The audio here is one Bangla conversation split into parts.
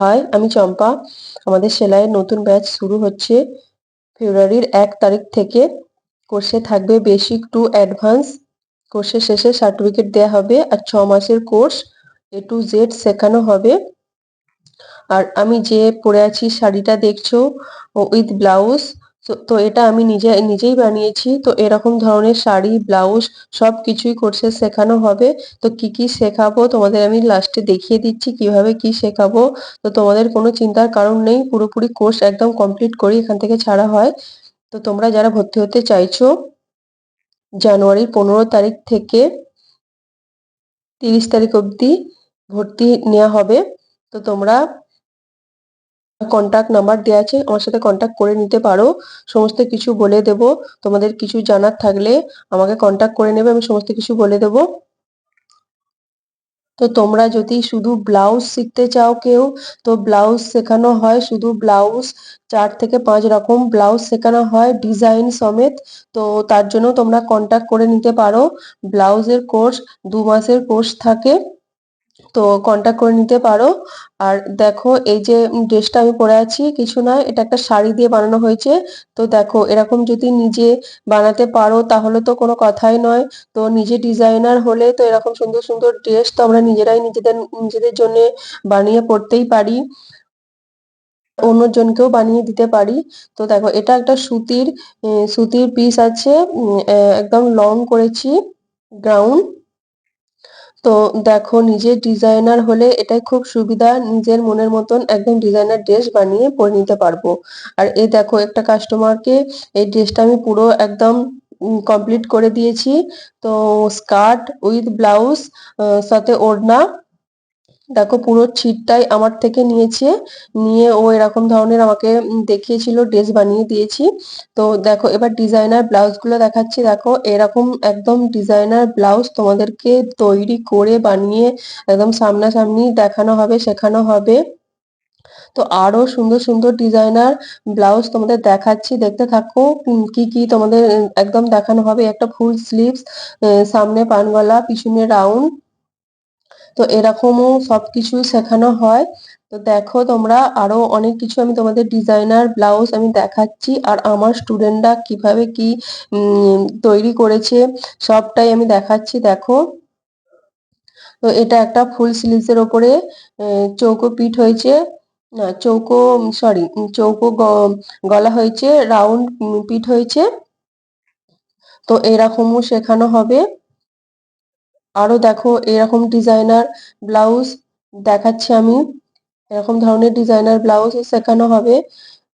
হাই আমি চম্পা। আমাদের সেলাইয়ের নতুন ব্যাচ শুরু হচ্ছে ফেব্রুয়ারির এক তারিখ থেকে। কোর্সে থাকবে বেসিক টু অ্যাডভান্স। কোর্সের শেষে সার্টিফিকেট দেওয়া হবে আর ছ মাসের কোর্স। এ টু জেড শেখানো হবে। আর আমি যে পরে আছি শাড়িটা দেখছ উইথ ব্লাউজ। তো এটা আমি নিজে, নিজেই বানিয়েছি। তো এরকম ধরনের শাড়ি, ব্লাউজ সব কিছুই কোর্সে শেখানো হবে। তো কি কি শেখাবো তোমাদের আমি লাস্টে দেখিয়ে দিচ্ছি কীভাবে কি শেখাবো। তো তোমাদের কোনো চিন্তার কারণ নেই, পুরোপুরি কোর্স একদম কমপ্লিট করি, এখান থেকে ছাড়া হয়। তো তোমরা যারা ভর্তি হতে চাইছো, জানুয়ারির পনেরো তারিখ থেকে তিরিশ তারিখ অবধি ভর্তি নেওয়া হবে। তো তোমরা কন্ট্যাক্ট নাম্বার দেওয়া আছে, আমার সাথে কন্ট্যাক্ট করে নিতে পারো। সমস্ত কিছু বলে দেব। তোমাদের কিছু জানার থাকলে আমাকে কন্ট্যাক্ট করে নেবে, আমি সমস্ত কিছু বলে দেব। তো তোমরা যদি শুধু ব্লাউজ শিখতে চাও কেউ, তো ব্লাউজ শেখানো হয় শুধু ব্লাউজ চার থেকে পাঁচ রকম ব্লাউজ শেখানো হয় ডিজাইন সমেত। তো তার জন্য তোমরা কন্ট্যাক্ট করে নিতে পারো। ব্লাউজের কোর্স দু মাসের কোর্স থাকে। তো কন্ট্যাক্ট করে নিতে পারো। আর দেখো, এই যে ড্রেসটা আমি পরে আছি, কিছু নয় এটা একটা শাড়ি দিয়ে বানানো হয়েছে। তো দেখো, এরকম যদি নিজে বানাতে পারো, তাহলে তো কোনো কথাই নয়। তো নিজে ডিজাইনার হলে তো এরকম সুন্দর সুন্দর ড্রেস তো আমরা নিজেরাই নিজেদের নিজেদের জন্য বানিয়ে পড়তেই পারি। অন্যজনকেও বানিয়ে দিতে পারি। তো দেখো, এটা একটা সুতির সুতির পিস আছে। একদম লং করেছি গ্রাউন্ড তো দেখো, নিজের ডিজাইনার হলে এটাই খুব সুবিধা, নিজের মনের মতন একদম ডিজাইনার ড্রেস বানিয়ে পরে নিতে পারব। আর এই দেখো, একটা কাস্টমারকে এই ড্রেসটা আমি পুরো একদম কমপ্লিট করে দিয়েছি। তো স্কার্ট উইথ ব্লাউজ সাথে ওড়না দেখো পুরো ছিটটাই আমার থেকে নিয়েছে। নিয়ে ও এরকম ধরনের আমাকে দেখিয়েছিল, ড্রেস বানিয়ে দিয়েছি। তো দেখো এবার ডিজাইনার ব্লাউজগুলো দেখাচ্ছি। দেখো এরকম একদম ডিজাইনার ব্লাউজ তোমাদেরকে তৈরি করে বানিয়ে একদম সামনাসামনি দেখানো হবে, শেখানো হবে। তো আরও সুন্দর সুন্দর ডিজাইনার ব্লাউজ তোমাদের দেখাচ্ছি। দেখতে থাকো কি কি তোমাদের একদম দেখানো হবে। একটা ফুল স্লিভস সামনে পানগলা, পিছনে রাউন্ড তো এরকমও সব সবকিছুই শেখানো হয়। তো দেখো তোমরা আরও অনেক কিছু আমি তোমাদের ডিজাইনার ব্লাউজ আমি দেখাচ্ছি আর আমার স্টুডেন্টরা কীভাবে কি তৈরি করেছে সবটাই আমি দেখাচ্ছি, দেখো। তো এটা একটা ফুল স্লিভসের ওপরে চৌকো পিঠ হয়েছে, না, চৌকো সরি চৌকো গলা হয়েছে রাউন্ড পিঠ হয়েছে। তো এরকমও শেখানো হবে। আরও দেখো, এরকম ডিজাইনার ব্লাউজ দেখাচ্ছি আমি। এরকম ধরনের ডিজাইনার ব্লাউজ শেখানো হবে।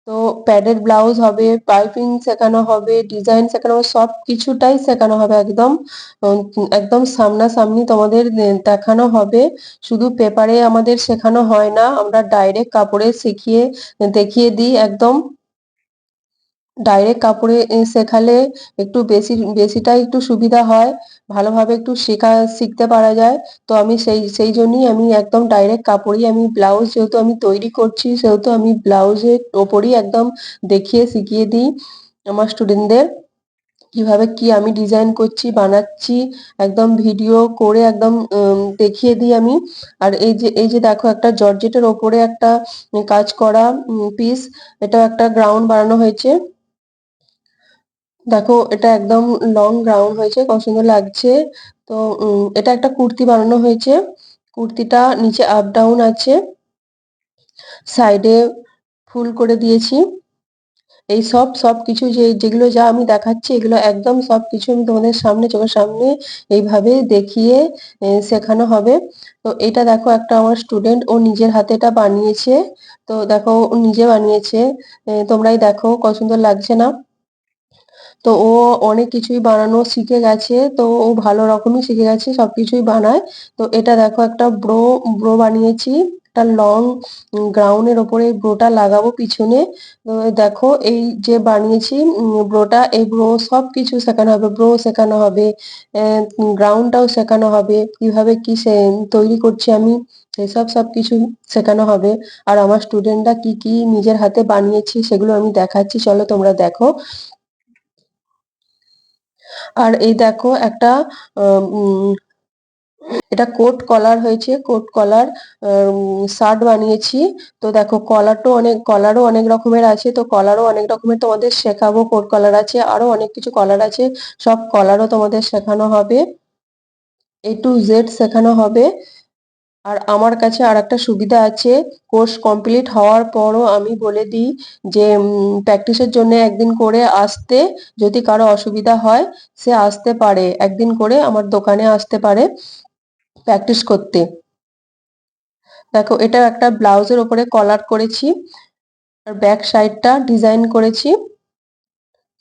তো প্যাডেড ব্লাউজ হবে পাইপিং শেখানো হবে ডিজাইন শেখানো হবে সব কিছুটাই শেখানো হবে একদম। একদম সামনাসামনি তোমাদের দেখানো হবে। শুধু পেপারে আমাদের শেখানো হয় না, আমরা ডাইরেক্ট কাপড়ে শিখিয়ে দেখিয়ে দিই একদম। ডাইরেক্ট কাপড়ে শেখালে একটু বেশি, বেশিটাই একটু সুবিধা হয়, ভালোভাবে একটু শেখা, শিখতে পারা যায়। তো আমি সেই সেই জন্যই আমি একদম ডাইরেক্ট কাপড়ই আমি ব্লাউজ যেহেতু আমি তৈরি করছি, সেহেতু আমি ব্লাউজের ওপরই একদম দেখিয়ে, শিখিয়ে দিই আমার স্টুডেন্টদের কীভাবে কি আমি ডিজাইন করছি, বানাচ্ছি, একদম ভিডিও করে একদম দেখিয়ে দিই আমি। আর এই যে এই যে দেখো একটা জর্জেটের ওপরে একটা কাজ করা পিস এটা একটা গ্রাউন্ড বানানো হয়েছে। দেখো, এটা একদম লং গ্রাউন্ড হয়েছে, কত সুন্দর লাগছে। তো এটা একটা কুর্তি বানানো হয়েছে। কুর্তিটা নিচে আপ ডাউন আছে। সাইডে ফুল করে দিয়েছি। এই সব সব কিছু যে, যেগুলো যা আমি দেখাচ্ছি, এগুলো একদম সব কিছু আমি তোমাদের সামনে, চোখের সামনে এইভাবে দেখিয়ে শেখানো হবে। তো এটা দেখো, একটা আমার স্টুডেন্ট ও নিজের হাতে এটা বানিয়েছে। তো দেখো নিজে বানিয়েছে। তোমরাই দেখো, কত সুন্দর লাগছে না? তো ও অনেক কিছুই বানানো শিখে গেছে, তো ও ভালো রকমই শিখে গেছে সবকিছুই বানায়। তো এটা দেখো একটা ব্রো ব্রো বানিয়েছি, একটা লং গ্রাউন্ডের ওপরে ব্রোটা লাগাবো পিছনে। দেখো এই যে বানিয়েছি ব্রোটা, এই ব্রো সব কিছু শেখানো হবে, ব্রো শেখানো হবে গ্রাউন্ডটাও শেখানো হবে, কীভাবে কি তৈরি করছি আমি সেসব সব কিছু শেখানো হবে। আর আমার স্টুডেন্টরা কি কি নিজের হাতে বানিয়েছি সেগুলো আমি দেখাচ্ছি, চলো তোমরা দেখো। আর এই দেখো একটা এটা কোট কলার হয়েছে, কোট কলার শার্ট বানিয়েছি। তো দেখো কলারটাও অনেক কলারও অনেক রকমের আছে, তো কলারও অনেক রকমের তোমাদের শেখাবো, কোট কলার আছে, আরও অনেক কিছু কলার আছে, সব কলারও তোমাদের শেখানো হবে। এ টু জেড শেখানো হবে। আর আমার কাছে আর একটা সুবিধা আছে। কোর্স কমপ্লিট হওয়ার পরও আমি বলে দিই যে প্র্যাকটিসের জন্য একদিন করে আসতে যদি কারও অসুবিধা হয়, সে আসতে পারে। একদিন করে আমার দোকানে আসতে পারে প্র্যাকটিস করতে। দেখো এটা একটা ব্লাউজের ওপরে কলার করেছি আর ব্যাক সাইডটা ডিজাইন করেছি।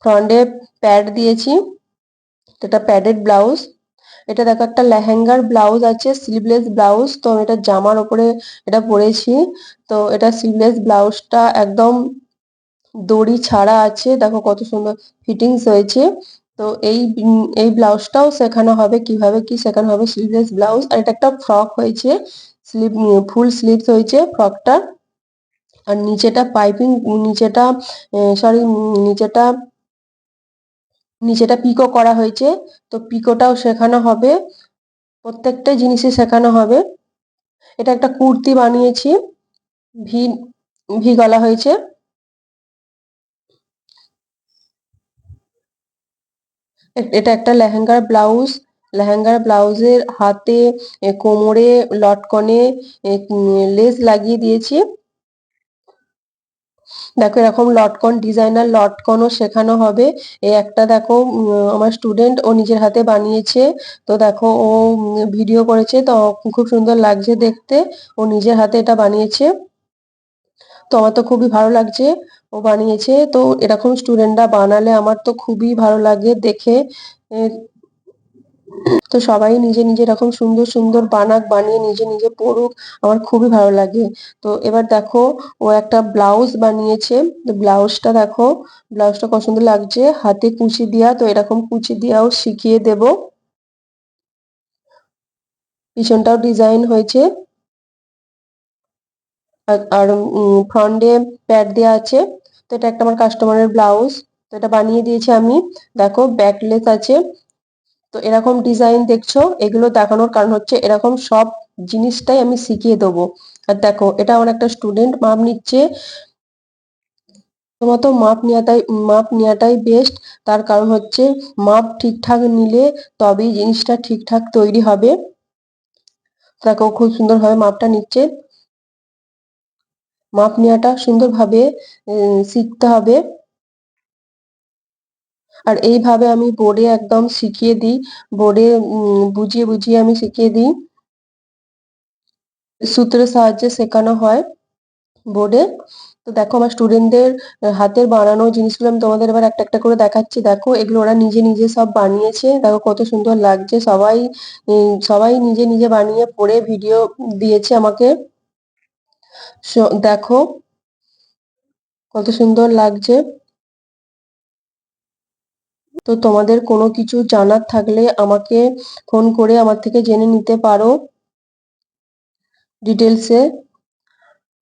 ফ্রন্টে প্যাড দিয়েছি। এটা প্যাডেড ব্লাউজ। এটা দেখো একটা লেহেঙ্গার ব্লাউজ আছে স্লিভলেস ব্লাউজ। তো আমি এটা জামার ওপরে এটা পরেছি। তো এটা স্লিভলেস ব্লাউজটা একদম দড়ি ছাড়া আছে। দেখো কত সুন্দর ফিটিংস হয়েছে। তো এই এই ব্লাউজটাও শেখানো হবে কীভাবে কি শেখানো হবে স্লিভলেস ব্লাউজ। আর এটা একটা ফ্রক হয়েছে স্লিভ ফুল স্লিভস হয়েছে ফ্রকটা আর নিচেটা পাইপিং, নিচেটা সরি নিচেটা নিচেটা পিকো করা হয়েছে, তো পিকোটাও শেখানো হবে, প্রত্যেকটা জিনিসই শেখানো হবে। এটা একটা কুর্তি বানিয়েছি, ভি ভি গলা হয়েছে। এটা একটা লেহেঙ্গার ব্লাউজ, লেহেঙ্গার ব্লাউজের হাতে কোমরে, লটকনে লেস লাগিয়ে দিয়েছি। দেখো এরকম লটকন ডিজাইনার লটকনও শেখানো হবে। এই একটা দেখো আমার স্টুডেন্ট ও নিজের হাতে বানিয়েছে। তো দেখো, ও ভিডিও করেছে। তো খুব সুন্দর লাগছে দেখতে। ও নিজের হাতে এটা বানিয়েছে। তো আমার তো খুবই ভালো লাগছে ও বানিয়েছে। তো এরকম স্টুডেন্টরা বানালে আমার তো খুবই ভালো লাগে দেখে। তো সবাই নিজে নিজে এরকম সুন্দর সুন্দর বানাক বানিয়ে নিজে নিজে পড়ুক আমার খুবই ভালো লাগে। তো এবার দেখো, ও একটা ব্লাউজ বানিয়েছে। তো ব্লাউজটা দেখো, ব্লাউজটা কত সুন্দর লাগছে। হাতে কুচি দিয়া, তো এরকম কুচি দিয়াও শিখিয়ে দেব। পিছনটাও ডিজাইন হয়েছে। আর ফ্রন্টে প্যাড দেওয়া আছে। তো এটা একটা আমার কাস্টমারের ব্লাউজ। তো এটা বানিয়ে দিয়েছি আমি। দেখো ব্যাকলেস আছে। তো এরকম ডিজাইন দেখছ, এগুলো দেখানোর কারণ হচ্ছে এরকম সব জিনিসটাই আমি শিখিয়ে দেবো। আর দেখো, এটা আমার একটা স্টুডেন্ট মাপ নিচ্ছে। প্রথমত মাপ নেওয়াটাই মাপ নেওয়াটাই বেস্ট তার কারণ হচ্ছে মাপ ঠিকঠাক নিলে তবেই জিনিসটা ঠিকঠাক তৈরি হবে। দেখো, খুব সুন্দরভাবে মাপটা নিচ্ছে। মাপ নেওয়াটা সুন্দরভাবে শিখতে হবে। আর এইভাবে আমি বোর্ডে একদম শিখিয়ে দিই। বোর্ডে বুঝিয়ে বুঝিয়ে আমি শিখিয়ে দিই। সূত্রের সাহায্যে শেখানো হয় বোর্ডে তো দেখো আমার স্টুডেন্টদের হাতের বানানো জিনিসগুলো আমি তোমাদের এবার একটা একটা করে দেখাচ্ছি। দেখো এগুলো ওরা নিজে নিজে সব বানিয়েছে। দেখো কত সুন্দর লাগছে। সবাই সবাই নিজে নিজে বানিয়ে পড়ে ভিডিও দিয়েছে আমাকে। দেখো কত সুন্দর লাগছে। তো তোমাদের কোনো কিছু জানার থাকলে আমাকে ফোন করে আমার থেকে জেনে নিতে পারো। ডিটেলসে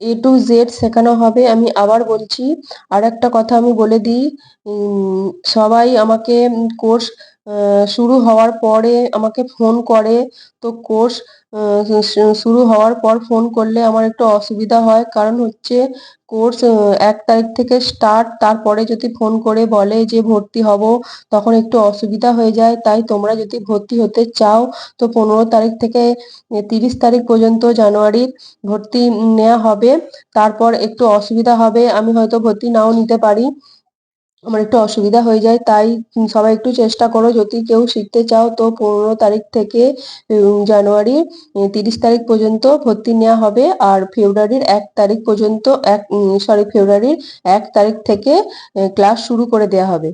এ টু জেড শেখানো হবে, আমি আবার বলছি। আর একটা কথা আমি বলে দিই সবাই আমাকে কোর্স শুরু হওয়ার পরে আমাকে ফোন করে। তো কোর্স শুরু হওয়ার পর ফোন করলে আমার একটু অসুবিধা হয়। কারণ হচ্ছে কোর্স এক তারিখ থেকে স্টার্ট তারপরে যদি ফোন করে বলে যে ভর্তি হব, তখন একটু অসুবিধা হয়ে যায়। তাই তোমরা যদি ভর্তি হতে চাও, তো পনেরো তারিখ থেকে তিরিশ তারিখ পর্যন্ত জানুয়ারির ভর্তি নেওয়া হবে। তারপর একটু অসুবিধা হবে, আমি হয়তো ভর্তি নাও নিতে পারি। আমার একটু অসুবিধা হয়ে যায়, তাই সবাই একটু চেষ্টা করো, যদি কেউ শিখতে চাও তো পনেরো তারিখ থেকে জানুয়ারি তিরিশ তারিখ পর্যন্ত ভর্তি নেওয়া হবে, আর ফেব্রুয়ারির এক তারিখ পর্যন্ত এক সরি ফেব্রুয়ারির এক তারিখ থেকে ক্লাস শুরু করে দেওয়া হবে।